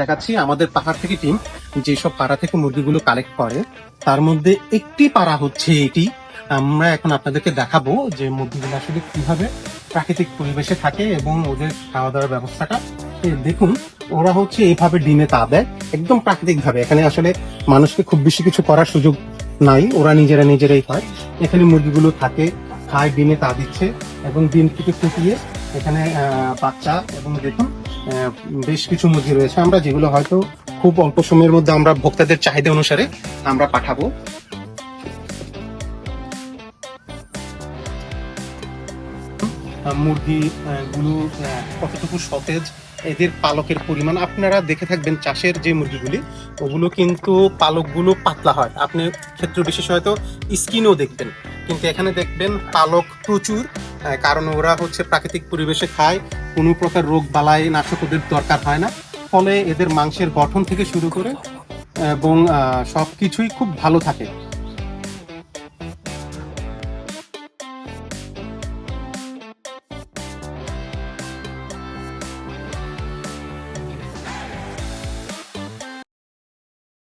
দেখাচ্ছি আমাদের পাহাড় থেকে টিম যেসব পাড়া থেকে মুরগিগুলো কালেক্ট করে, তার মধ্যে একটি পাড়া হচ্ছে এটি। আমরা এখন আপনাদেরকে দেখাবো যে মুরগিগুলো আসলে কীভাবে প্রাকৃতিক পরিবেশে থাকে এবং ওদের খাওয়া দাওয়ার ব্যবস্থাটা দেখুন, ওরা হচ্ছে এইভাবে ডিমে তা দেয়, একদম প্রাকৃতিক ভাবে এখানে আসলে মানুষকে খুব বেশি কিছু করার সুযোগ নাই, ওরা নিজেরা নিজেরাই খায় এখানে মুরগিগুলো থাকে, খায়, ডিমে তা দিচ্ছে এবং ডিম থেকে ফুটিয়ে এখানে বাচ্চা এবং দেখুন বেশ কিছু মুরগি রয়েছে। আমরা যেগুলো হয়তো খুব অল্প সময়ের মধ্যে আমরা ভোক্তাদের চাহিদা অনুসারে আমরা পাঠাবো। মুরগি গুলো কতটুকু সতেজ এদের পালকের পরিমাণ। আপনারা দেখে থাকবেন চাষের যে মুরগিগুলি, ওগুলো কিন্তু পালকগুলো পাতলা হয়। আপনি ক্ষেত্র বিশেষ হয়তো স্কিনও দেখবেন। কিন্তু এখানে দেখবেন পালক প্রচুর কারণ ওরা হচ্ছে প্রাকৃতিক পরিবেশে খায়, কোনো প্রকার রোগ বালাই নাশক ওদের দরকার হয় না। ফলে এদের মাংসের গঠন থেকে শুরু করে, এবং সব কিছুই খুব ভালো থাকে।